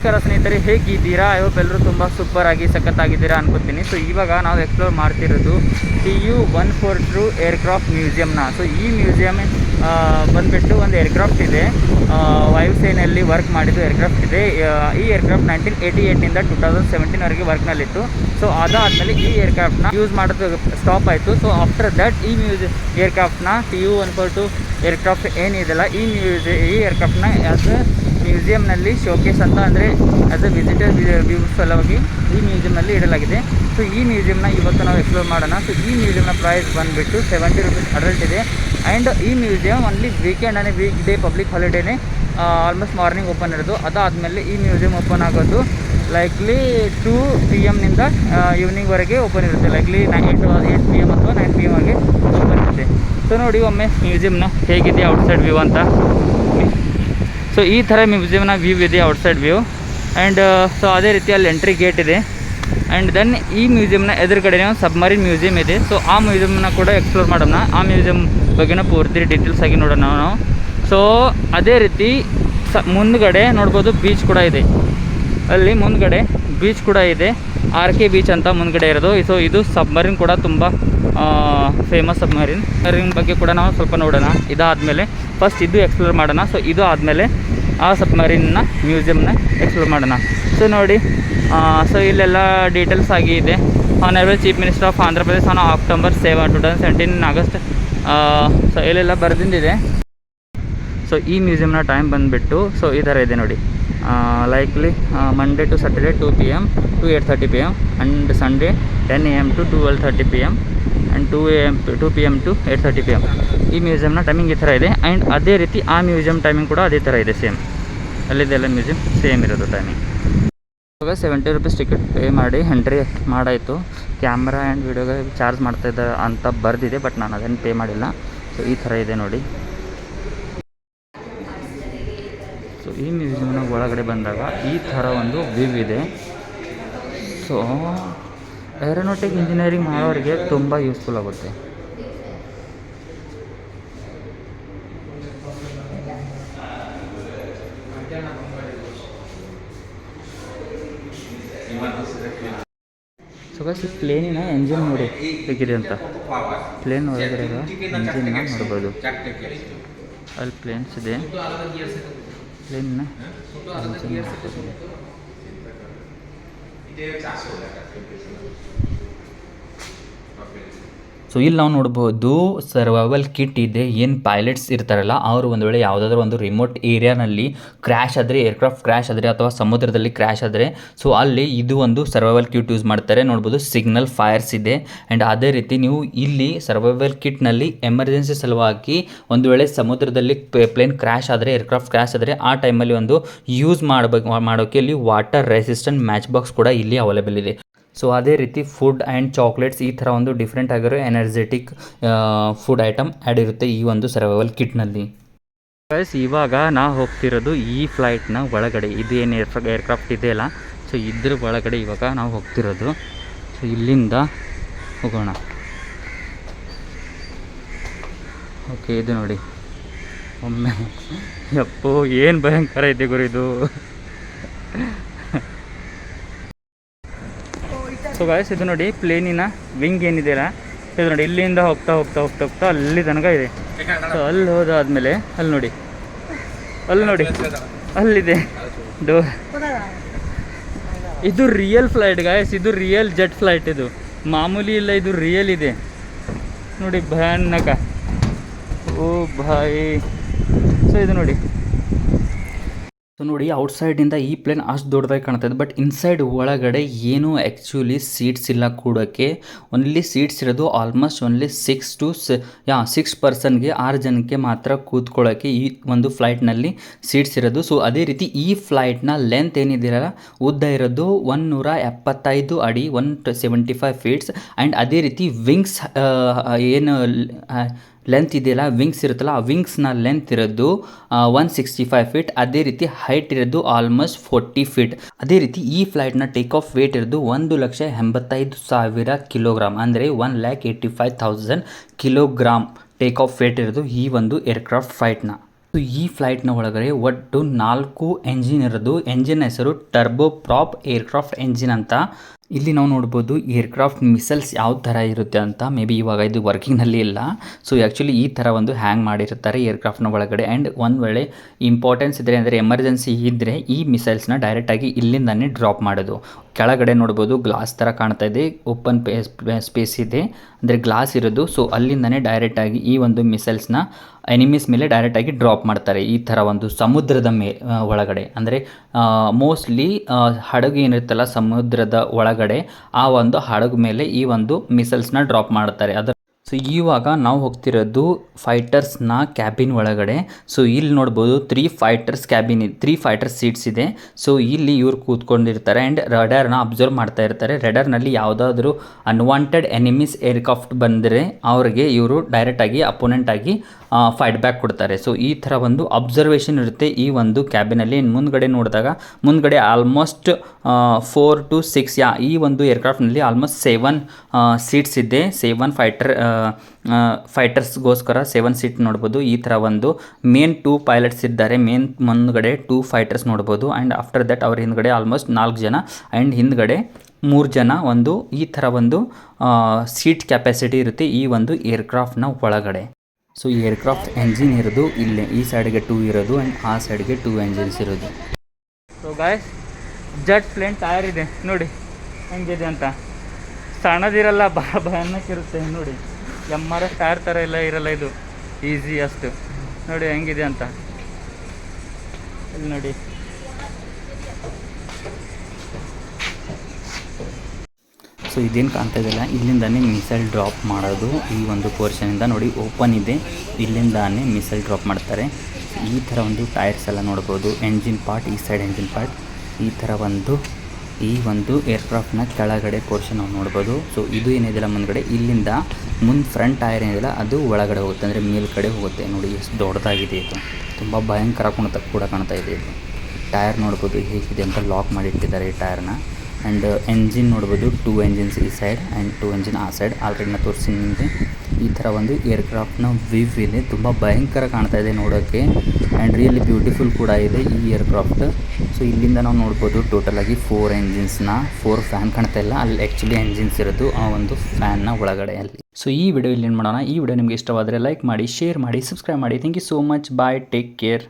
ನಮಸ್ಕಾರ ಸ್ನೇಹಿತರೆ, ಹೇಗಿದ್ದೀರಾ? ಐವಪ್ ಎಲ್ಲರೂ ತುಂಬ ಸೂಪರ್ ಆಗಿ ಸಖತ್ತಾಗಿದ್ದೀರಾ ಅನ್ಕೋತೀನಿ. ಸೊ ಇವಾಗ ನಾವು ಎಕ್ಸ್ಪ್ಲೋರ್ ಮಾಡ್ತಿರೋದು T U one four two aircraft ಮ್ಯೂಸಿಯಮ್ನ so ಈ ಮ್ಯೂಸಿಯಮ್ ಬಂದುಬಿಟ್ಟು ಒಂದು ಏರ್ಕ್ರಾಫ್ಟ್ ಇದೆ. ವಾಯುಸೇನೆಯಲ್ಲಿ ವರ್ಕ್ ಮಾಡಿದ್ದು ಏರ್ಕ್ರಾಫ್ಟ್ ಇದೆ. ಈ ಏರ್ಕ್ರಾಫ್ಟ್ ನೈನ್ಟೀನ್ ಏಯ್ಟಿ ಏಯ್ಟಿಂದ ಟು ತೌಸಂಡ್ ಸೆವೆಂಟೀನ್ವರೆಗೆ ವರ್ಕ್ನಲ್ಲಿತ್ತು ಸೊ ಅದಾದಮೇಲೆ ಈ ಏರ್ಕ್ರಾಫ್ಟ್ನ ಯೂಸ್ ಮಾಡೋದು ಸ್ಟಾಪ್ ಆಯಿತು. ಸೊ ಆಫ್ಟರ್ ದಟ್ ಈ ಮ್ಯೂಸಿ ಏರ್ಕ್ರಾಫ್ಟ್ನ T U one four two aircraft ಏನಿದೆಲ್ಲ, ಈ ಮ್ಯೂಸಿ ಈ ಏರ್ಕ್ರಾಫ್ಟ್ನ ಆ್ಯಸ್ ಮ್ಯೂಸಿಯಂನಲ್ಲಿ ಶೋಕೇಸ್ ಅಂತ ಅಂದರೆ ಆಸ್ ವಿಸಿಟರ್ ವ್ಯೂ ಸಲುವಾಗಿ ಈ ಮ್ಯೂಸಿಯಂನಲ್ಲಿ ಇಡಲಾಗಿದೆ. ಸೊ ಈ ಮ್ಯೂಸಿಯಂನ ಇವತ್ತು ನಾವು ಎಕ್ಸ್ಪ್ಲೋರ್ ಮಾಡೋಣ. ಸೊ ಈ ಮ್ಯೂಸಿಯಂನ ಪ್ರೈಸ್ ಬಂದುಬಿಟ್ಟು ಸೆವೆಂಟಿ ರುಪೀಸ್ ಅಡಲ್ಟ್ ಇದೆ. ಆ್ಯಂಡ್ ಈ ಮ್ಯೂಸಿಯಂ ಒನ್ಲಿ ವೀಕೆಂಡ್ ಅಂದರೆ ವೀಕ್ ಡೇ ಪಬ್ಲಿಕ್ ಹಾಲಿಡೇನೇ ಆಲ್ಮೋಸ್ಟ್ ಮಾರ್ನಿಂಗ್ ಓಪನ್ ಇರೋದು. ಅದಾದಮೇಲೆ ಈ ಮ್ಯೂಸಿಯಂ ಓಪನ್ ಆಗೋದು ಲೈಕ್ಲಿ ಟೂ ಪಿ ಎಮ್ನಿಂದ ಈವ್ನಿಂಗ್ವರೆಗೆ ಓಪನ್ ಇರುತ್ತೆ. Likely nine eight eight P M ಅಥವಾ ನೈನ್ ಪಿ ಎಂ ಆಗಿ ಓಪನ್ ಇರುತ್ತೆ. ಸೊ ನೋಡಿ ಒಮ್ಮೆ ಮ್ಯೂಸಿಯಮ್ನ ಹೇಗಿದೆ ಔಟ್ಸೈಡ್ ವ್ಯೂ ಅಂತ. ಸೊ ಈ ಥರ ಮ್ಯೂಸಿಯಮ್ನ ವ್ಯೂ ಇದೆ ಔಟ್ಸೈಡ್ ವ್ಯೂ ಆ್ಯಂಡ್ ಸೊ ಅದೇ ರೀತಿ ಅಲ್ಲಿ ಎಂಟ್ರಿ ಗೇಟ್ ಇದೆ. ಆ್ಯಂಡ್ ದೆನ್ ಈ ಮ್ಯೂಸಿಯಮ್ನ ಎದುರುಗಡೆನೇ ಒಂದು ಸಬ್ಮರಿನ್ ಮ್ಯೂಸಿಯಂ ಇದೆ. ಸೊ ಆ ಮ್ಯೂಸಿಯಮ್ನ ಕೂಡ ಎಕ್ಸ್ಪ್ಲೋರ್ ಮಾಡೋಣ. ಆ ಮ್ಯೂಸಿಯಂ ಬಗ್ಗೆನೂ ಪೂರ್ತಿ ಡೀಟೇಲ್ಸ್ ಆಗಿ ನೋಡೋಣ ನಾವು. ಸೊ ಅದೇ ರೀತಿ ಸ, ಮುಂದ್ಗಡೆ ನೋಡ್ಬೋದು ಬೀಚ್ ಕೂಡ ಇದೆ. ಅಲ್ಲಿ ಮುಂದ್ಗಡೆ ಬೀಚ್ ಕೂಡ ಇದೆ. ಆರ್ ಕೆ ಬೀಚ್ ಅಂತ ಮುಂದ್ಗಡೆ ಇರೋದು. ಸೊ ಇದು ಸಬ್ಮರಿನ್ ಕೂಡ ತುಂಬ ಫೇಮಸ್ ಸಬ್ಮರೀನ್ ಮರೀನ್ ಬಗ್ಗೆ ಕೂಡ ನಾವು ಸ್ವಲ್ಪ ನೋಡೋಣ. ಇದಾದಮೇಲೆ ಫಸ್ಟ್ ಇದು ಎಕ್ಸ್ಪ್ಲೋರ್ ಮಾಡೋಣ. ಸೊ ಇದು ಆದಮೇಲೆ ಆ ಸಬ್ಮರೀನ್ನ ಮ್ಯೂಸಿಯಮ್ನ ಎಕ್ಸ್ಪ್ಲೋರ್ ಮಾಡೋಣ. ಸೊ ನೋಡಿ ಸೊ ಇಲ್ಲೆಲ್ಲ ಡೀಟೇಲ್ಸ್ ಆಗಿ ಇದೆ. Honourable chief minister of Andhra Pradesh on October seven two thousand seventeen August so ಇಲ್ಲೆಲ್ಲ ಬರೆದಿಂದಿದೆ. ಸೊ ಈ ಮ್ಯೂಸಿಯಮ್ನ ಟೈಮ್ ಬಂದುಬಿಟ್ಟು ಸೊ ಈ ಥರ ಇದೆ ನೋಡಿ. Likely Monday to Saturday two P M to eight thirty P M and Sunday ten A M to twelve thirty P M and two A M to P M to eight thirty P M ಈ ಮ್ಯೂಸಿಯಮ್ನ timing ಈ ಥರ ಇದೆ. And ಅದೇ ರೀತಿ ಆ museum timing ಕೂಡ ಅದೇ ಥರ ಇದೆ ಸೇಮ್ ಅಲ್ಲಿದೆಲ್ಲ ಮ್ಯೂಸಿಯಮ್ ಸೇಮ್ ಇರೋದು ಟೈಮಿಂಗ್ ಇವಾಗ ಸೆವೆಂಟಿ ರುಪೀಸ್ ಟಿಕೆಟ್ ಪೇ ಮಾಡಿ ಎಂಟ್ರಿ ಮಾಡಾಯಿತು. ಕ್ಯಾಮ್ರಾ ಆ್ಯಂಡ್ ವೀಡಿಯೋಗೆ ಚಾರ್ಜ್ ಮಾಡ್ತಾಯಿದ್ದ ಅಂತ ಬರೆದಿದೆ ಬಟ್ ನಾನು ಅದನ್ನು ಪೇ ಮಾಡಿಲ್ಲ. ಸೊ ಈ ಥರ ಇದೆ ನೋಡಿ. ಸೊ ಈ ಮ್ಯೂಸಿಯಮ್ನ ಒಳಗಡೆ ಬಂದಾಗ ಈ ಥರ ಒಂದು ವ್ಯೂ ಇದೆ. ಸೊ ಏರೋನಾಟಿಕ್ ಇಂಜಿನಿಯರಿಂಗ್ ಮಾಡೋರಿಗೆ ತುಂಬ ಯೂಸ್ಫುಲ್ ಆಗುತ್ತೆ. ಸೊ ಪ್ಲೇನಿನ ಎಂಜಿನ್ ನೋಡಿ ಹೇಗಿದೆ ಅಂತ. ಪ್ಲೇನ್ ಒಳಗಡೆ ಎಂಜಿನ್ನ ನೋಡ್ಬೋದು. ಅಲ್ಲಿ ಪ್ಲೇನ್ಸ್ ಇದೆ. ಪ್ಲೇನ್ನ ಎಂಜಿನ್ ನೋಡ್ಬೋದು. ಸೊ ಇಲ್ಲಿ ನಾವು ನೋಡ್ಬೋದು ಸರ್ವೈವಲ್ ಕಿಟ್ ಇದೆ. ಏನು ಪೈಲಟ್ಸ್ ಇರ್ತಾರಲ್ಲ, ಅವರು ಒಂದು ವೇಳೆ ಯಾವುದಾದ್ರೂ ಒಂದು ರಿಮೋಟ್ ಏರಿಯಾನಲ್ಲಿ ಕ್ರ್ಯಾಶ್ ಆದರೆ ಏರ್ಕ್ರಾಫ್ಟ್ ಕ್ರ್ಯಾಶ್ ಆದರೆ ಅಥವಾ ಸಮುದ್ರದಲ್ಲಿ ಕ್ರ್ಯಾಶ್ ಆದರೆ ಸೊ ಅಲ್ಲಿ ಇದು ಒಂದು ಸರ್ವೈವಲ್ ಕಿಟ್ ಯೂಸ್ ಮಾಡ್ತಾರೆ. ನೋಡ್ಬೋದು ಸಿಗ್ನಲ್ ಫೈರ್ಸ್ ಇದೆ. ಆ್ಯಂಡ್ ಅದೇ ರೀತಿ ನೀವು ಇಲ್ಲಿ ಸರ್ವೈವಲ್ ಕಿಟ್ನಲ್ಲಿ ಎಮರ್ಜೆನ್ಸಿ ಸಲುವಾಗಿ ಒಂದು ವೇಳೆ ಸಮುದ್ರದಲ್ಲಿ ಪ್ಲೇನ್ ಕ್ರ್ಯಾಶ್ ಆದರೆ ಏರ್ಕ್ರಾಫ್ಟ್ ಕ್ರ್ಯಾಶ್ ಆದರೆ, ಆ ಟೈಮಲ್ಲಿ ಒಂದು ಯೂಸ್ ಮಾಡಬೇಕು ಮಾಡೋಕ್ಕೆ ಇಲ್ಲಿ ವಾಟರ್ ರೆಸಿಸ್ಟೆಂಟ್ ಮ್ಯಾಚ್ ಬಾಕ್ಸ್ ಕೂಡ ಇಲ್ಲಿ ಅವೈಲೇಬಲ್ ಇದೆ. ಸೊ ಅದೇ ರೀತಿ ಫುಡ್ ಆ್ಯಂಡ್ ಚಾಕ್ಲೇಟ್ಸ್ ಈ ಥರ ಒಂದು ಡಿಫ್ರೆಂಟ್ ಆಗಿರೋ ಎನರ್ಜೆಟಿಕ್ ಫುಡ್ ಐಟಮ್ ಆ್ಯಡ್ ಇರುತ್ತೆ ಈ ಒಂದು ಸರ್ವೈವಲ್ ಕಿಟ್ನಲ್ಲಿ ಗೈಸ್ ಇವಾಗ ನಾ ಹೋಗ್ತಿರೋದು ಈ ಫ್ಲೈಟ್ನ ಒಳಗಡೆ. ಇದು ಏನು ಏರ್ ಏರ್ಕ್ರಾಫ್ಟ್ ಇದೆಯಲ್ಲ ಸೊ ಇದ್ರ ಒಳಗಡೆ ಇವಾಗ ನಾವು ಹೋಗ್ತಿರೋದು. ಸೊ ಇಲ್ಲಿಂದ ಹೋಗೋಣ. ಓಕೆ ಇದು ನೋಡಿ. ಒಮ್ಮೆ. ಯಪ್ಪು, ಏನು ಭಯಂಕರ ಇದೆ ಗುರು ಇದು. ಸೊ ಗಾಯಸ್ ಇದು ನೋಡಿ ಪ್ಲೇನಿನ ವಿಂಗ್ ಏನಿದೆಯಲ್ಲ ಇದು ನೋಡಿ ಇಲ್ಲಿಂದ ಹೋಗ್ತಾ ಹೋಗ್ತಾ ಹೋಗ್ತಾ ಹೋಗ್ತಾ ಅಲ್ಲಿ ತನಕ ಇದೆ. ಸೊ ಅಲ್ಲಿ ಹೋದಾದ್ಮೇಲೆ, ಅಲ್ಲಿ ನೋಡಿ. ಅಲ್ಲಿ ನೋಡಿ. ಅಲ್ಲಿದೆ. ಡೋರ್ ಇದು ರಿಯಲ್ ಫ್ಲೈಟ್ ಗಾಯಸ್ ಇದು ರಿಯಲ್ ಜೆಟ್ ಫ್ಲೈಟ್ ಇದು. ಮಾಮೂಲಿ ಇಲ್ಲ, ಇದು ರಿಯಲ್ ಇದೆ. ನೋಡಿ ಭಯಾನಕ. ಓ ಭಾಯ್. ಸೊ ಇದು ನೋಡಿ. ಸೊ ನೋಡಿ ಔಟ್ಸೈಡಿಂದ ಈ ಪ್ಲೇನ್ ಅಷ್ಟು ದೊಡ್ಡದಾಗಿ ಕಾಣ್ತದೆ ಬಟ್ ಇನ್ಸೈಡ್ ಒಳಗಡೆ ಏನು ಆ್ಯಕ್ಚುಲಿ ಸೀಟ್ಸ್ ಇಲ್ಲ ಕೂಡೋಕ್ಕೆ. ಓನ್ಲಿ ಸೀಟ್ಸ್ ಇರೋದು almost only six to yeah six ಪರ್ಸನ್ಗೆ ಆರು ಜನಕ್ಕೆ ಮಾತ್ರ ಕೂತ್ಕೊಳ್ಳೋಕ್ಕೆ ಈ ಒಂದು ಫ್ಲೈಟ್ನಲ್ಲಿ ಸೀಟ್ಸ್ ಇರೋದು. ಸೊ ಅದೇ ರೀತಿ ಈ ಫ್ಲೈಟ್ನ ಲೆಂತ್ ಏನಿದಿರಲ್ಲ ಉದ್ದ ಇರೋದು ಒನ್ ನೂರ ಎಪ್ಪತ್ತೈದು ಅಡಿ one seventy five feets and ಅದೇ ರೀತಿ ವಿಂಗ್ಸ್ ಏನು ಲೆಂತ್ ಇದೆಯಲ್ಲ? ವಿಂಗ್ಸ್ ಇರುತ್ತಲ್ಲ, ಆ ವಿಂಗ್ಸ್ನ ಲೆಂತ್ ಇರೋದು ಒನ್ ಸಿಕ್ಸ್ಟಿ ಫೈವ್ ಫೀಟ್ ಅದೇ ರೀತಿ ಹೈಟ್ ಇರೋದು ಆಲ್ಮೋಸ್ಟ್ ಫೋರ್ಟಿ ಫೀಟ್ ಅದೇ ರೀತಿ ಈ ಫ್ಲೈಟ್ನ ಟೇಕ್ ಆಫ್ ವೇಟ್ ಇರೋದು ಒಂದು ಲಕ್ಷ ಎಂಬತ್ತೈದು ಸಾವಿರ ಕಿಲೋಗ್ರಾಮ್ ಅಂದರೆ one lakh eighty five thousand kilogram take off weight ಇರೋದು ಈ ಒಂದು ಏರ್ಕ್ರಾಫ್ಟ್ ಫ್ಲೈಟ್ನ ಸೊ ಈ ಫ್ಲೈಟ್ನ ಒಳಗಡೆ ಒಟ್ಟು ನಾಲ್ಕು ಎಂಜಿನ್ ಇರೋದು. ಎಂಜಿನ್ ಹೆಸರು ಟರ್ಬೋ ಪ್ರಾಪ್ ಏರ್ಕ್ರಾಫ್ಟ್ ಎಂಜಿನ್ ಅಂತ. ಇಲ್ಲಿ ನಾವು ನೋಡ್ಬೋದು ಏರ್ಕ್ರಾಫ್ಟ್ ಮಿಸೈಲ್ಸ್ ಯಾವ ಥರ ಇರುತ್ತೆ ಅಂತ ಮೇ ಬಿ ಇವಾಗ ಇದು ವರ್ಕಿಂಗ್ನಲ್ಲಿ ಇಲ್ಲ. ಸೊ ಆ್ಯಕ್ಚುಲಿ ಈ ಥರ ಒಂದು ಹ್ಯಾಂಗ್ ಮಾಡಿರ್ತಾರೆ ಏರ್ಕ್ರಾಫ್ಟ್ನ ಒಳಗಡೆ. ಆ್ಯಂಡ್ ಒಂದು ವೇಳೆ ಇಂಪಾರ್ಟೆನ್ಸ್ ಇದ್ದರೆ ಅಂದರೆ ಎಮರ್ಜೆನ್ಸಿ ಇದ್ದರೆ ಈ ಮಿಸೈಲ್ಸ್ನ ಡೈರೆಕ್ಟಾಗಿ ಇಲ್ಲಿಂದಾನೆ ಡ್ರಾಪ್ ಮಾಡೋದು. ಕೆಳಗಡೆ ನೋಡ್ಬೋದು ಗ್ಲಾಸ್ ಥರ ಕಾಣ್ತಾ ಇದೆ. ಓಪನ್ ಸ್ಪೇಸ್ ಇದೆ. ಅಂದರೆ ಗ್ಲಾಸ್ ಇರೋದು. ಸೊ ಅಲ್ಲಿಂದನೇ ಡೈರೆಕ್ಟಾಗಿ ಈ ಒಂದು ಮಿಸೈಲ್ಸ್ನ ಎನಿಮೀಸ್ ಮೇಲೆ ಡೈರೆಕ್ಟಾಗಿ ಡ್ರಾಪ್ ಮಾಡ್ತಾರೆ ಈ ಥರ ಒಂದು ಸಮುದ್ರದ ಮೇ ಒಳಗಡೆ. ಅಂದರೆ ಮೋಸ್ಟ್ಲಿ ಹಡಗು ಏನಿರುತ್ತಲ್ಲ ಸಮುದ್ರದ ಒಳಗಡೆ ಆ ಒಂದು ಹಡಗು ಮೇಲೆ ಈ ಒಂದು ಮಿಸೈಲ್ಸ್ನ ಡ್ರಾಪ್ ಮಾಡ್ತಾರೆ ಅದರ ಸೊ ಇವಾಗ ನಾವು ಹೋಗ್ತಿರೋದು ಫೈಟರ್ಸ್ನ ಕ್ಯಾಬಿನ್ ಒಳಗಡೆ. ಸೊ ಇಲ್ಲಿ ನೋಡ್ಬೋದು three fighters cabin three fighters seats ಇದೆ. ಸೊ ಇಲ್ಲಿ ಇವ್ರು ಕೂತ್ಕೊಂಡಿರ್ತಾರೆ ಆ್ಯಂಡ್ ರಡರ್ನ ಅಬ್ಸರ್ವ್ ಮಾಡ್ತಾ ಇರ್ತಾರೆ. ರಡರ್ನಲ್ಲಿ ಯಾವುದಾದ್ರೂ ಅನ್ವಾಂಟೆಡ್ ಎನಿಮೀಸ್ ಏರ್ಕ್ರಾಫ್ಟ್ ಬಂದರೆ ಅವ್ರಿಗೆ ಇವರು ಡೈರೆಕ್ಟಾಗಿ ಅಪೋನೆಂಟ್ ಆಗಿ ಫೈಟ್ ಬ್ಯಾಕ್ ಕೊಡ್ತಾರೆ. ಸೊ ಈ ಥರ ಒಂದು ಅಬ್ಸರ್ವೇಷನ್ ಇರುತ್ತೆ ಈ ಒಂದು ಕ್ಯಾಬಿನಲ್ಲಿ ಮುಂದ್ಗಡೆ ನೋಡಿದಾಗ, ಮುಂದ್ಗಡೆ ಆಲ್ಮೋಸ್ಟ್ ಫೋರ್ ಟು ಸಿಕ್ಸ್ ಯಾ, ಈ ಒಂದು ಏರ್ಕ್ರಾಫ್ಟ್ನಲ್ಲಿ ಆಲ್ಮೋಸ್ಟ್ ಸೆವೆನ್ ಸೀಟ್ಸ್ ಇದೆ. ಸೆವೆನ್ ಫೈಟರ್ ಫೈಟರ್ಸ್ಗೋಸ್ಕರ ಸೆವೆನ್ ಸೀಟ್ ನೋಡ್ಬೋದು. ಈ ಥರ ಒಂದು ಮೇನ್ ಟೂ ಪೈಲಟ್ಸ್ ಇದ್ದಾರೆ. ಮೇನ್ ಮುಂದ್ಗಡೆ ಟೂ ಫೈಟರ್ಸ್ ನೋಡ್ಬೋದು. ಆ್ಯಂಡ್ ಆಫ್ಟರ್ ದಟ್ ಅವ್ರ ಹಿಂದ್ಗಡೆ ಆಲ್ಮೋಸ್ಟ್ ನಾಲ್ಕು ಜನ. ಆ್ಯಂಡ್ ಹಿಂದ್ಗಡೆ ಮೂರು ಜನ ಒಂದು ಈ ಥರ ಒಂದು ಸೀಟ್ ಕೆಪಾಸಿಟಿ ಇರುತ್ತೆ ಈ ಒಂದು ಏರ್ಕ್ರಾಫ್ಟ್ನ ಒಳಗಡೆ. ಸೊ ಈ ಏರ್ಕ್ರಾಫ್ಟ್ ಎಂಜಿನ್ ಇರೋದು ಇಲ್ಲೇ. ಈ ಸೈಡ್ಗೆ ಟೂ ಇರೋದು ಆ್ಯಂಡ್ ಆ ಸೈಡ್ಗೆ ಟೂ ಎಂಜಿನ್ಸ್ ಇರೋದು. So guys jet plane tyre ಇದೆ. ನೋಡಿ, ಹೆಂಗಿದೆ ಅಂತ. ಸಣ್ಣದಿರಲ್ಲ ಭಾಳ ಭಯಾನಕ ಇರುತ್ತೆ. ನೋಡಿ. ಎಂ ಆರ್ ಎಫ್ ಟೈರ್ ಥರ ಎಲ್ಲ ಇರಲ್ಲ ಇದು. ಈಸಿ ಅಷ್ಟು. ನೋಡಿ ಹೆಂಗಿದೆ ಅಂತ. ಇಲ್ಲಿ ನೋಡಿ. ಸೊ ಇದೇನು ಕಾಣ್ತಾ ಇದೆಯಲ್ಲ ಇಲ್ಲಿಂದಾನೇ ಮಿಸೈಲ್ ಡ್ರಾಪ್ ಮಾಡೋದು ಈ ಒಂದು ಪೋರ್ಷನಿಂದ ನೋಡಿ ಓಪನ್ ಇದೆ. ಇಲ್ಲಿಂದಾನೇ ಮಿಸೈಲ್ ಡ್ರಾಪ್ ಮಾಡ್ತಾರೆ. ಈ ಥರ ಒಂದು ಟೈರ್ಸ್ ಎಲ್ಲ ನೋಡ್ಬೋದು. ಎಂಜಿನ್ ಪಾರ್ಟ್ ಈ ಸೈಡ್ ಎಂಜಿನ್ ಪಾರ್ಟ್ ಈ ಥರ ಒಂದು ಈ ಒಂದು ಏರ್ಕ್ರಾಫ್ಟ್ನ ಕೆಳಗಡೆ ಪೋರ್ಷನ್ ನಾವು ನೋಡ್ಬೋದು. ಸೊ ಇದು ಏನಿದೆಯಲ್ಲ ಮುಂದ್ಗಡೆ? ಇಲ್ಲಿಂದ ಮುಂದೆ ಫ್ರಂಟ್ ಟೈರ್ ಏನಿದೆಯಲ್ಲ ಅದು ಒಳಗಡೆ ಹೋಗುತ್ತೆ. ಅಂದರೆ ಮೇಲ್ಗಡೆ ಹೋಗುತ್ತೆ. ನೋಡಿ, ಎಷ್ಟು ದೊಡ್ಡದಾಗಿದೆ ಇದು. ತುಂಬ ಭಯಂಕರ ಕೂಡ ಕಾಣ್ತಾ ಇದೆ ಇದು. ಟೈರ್ ನೋಡ್ಬೋದು ಹೇಗಿದೆ ಅಂತ ಲಾಕ್ ಮಾಡಿಟ್ಟಿದ್ದಾರೆ ಈ ಟೈರ್ನ ಆ್ಯಂಡ್ ಎಂಜಿನ್ ನೋಡ್ಬೋದು ಟೂ ಎಂಜಿನ್ಸ್ ಈ ಸೈಡ್ ಆ್ಯಂಡ್ ಟೂ ಎಂಜಿನ್ ಆ ಸೈಡ್ ಆಲ್ರೆಡಿ ನಾನು ತೋರಿಸಿ ನಿಮಗೆ. ಈ ಥರ ಒಂದು ಏರ್ಕ್ರಾಫ್ಟ್ನ ವಿವ್ ಇದೆ ತುಂಬ ಭಯಂಕರ ಕಾಣ್ತಾ ಇದೆ ನೋಡೋಕ್ಕೆ ಆ್ಯಂಡ್ ರಿಯಲಿ ಬ್ಯೂಟಿಫುಲ್ ಕೂಡ ಇದೆ ಈ ಏರ್ಕ್ರಾಫ್ಟ್ ಸೊ ಇಲ್ಲಿಂದ ನಾವು ನೋಡ್ಬೋದು ಟೋಟಲಾಗಿ ಫೋರ್ ಎಂಜಿನ್ಸ್ನ ಫೋರ್ ಫ್ಯಾನ್ ಕಾಣ್ತಾ ಇಲ್ಲ. ಅಲ್ಲಿ ಆ್ಯಕ್ಚುಲಿ ಎಂಜಿನ್ಸ್ ಇರೋದು ಆ ಒಂದು ಫ್ಯಾನ್ನ ಒಳಗಡೆ ಅಲ್ಲಿ. ಸೊ ಈ ವಿಡಿಯೋ ಇಲ್ಲಿ ಏನು ಮಾಡೋಣ? ಈ ವಿಡಿಯೋ ನಿಮಗೆ ಇಷ್ಟವಾದರೆ ಲೈಕ್ ಮಾಡಿ ಶೇರ್ ಮಾಡಿ ಸಬ್ಸ್ಕ್ರೈಬ್ ಮಾಡಿ. Thank you so much bye take care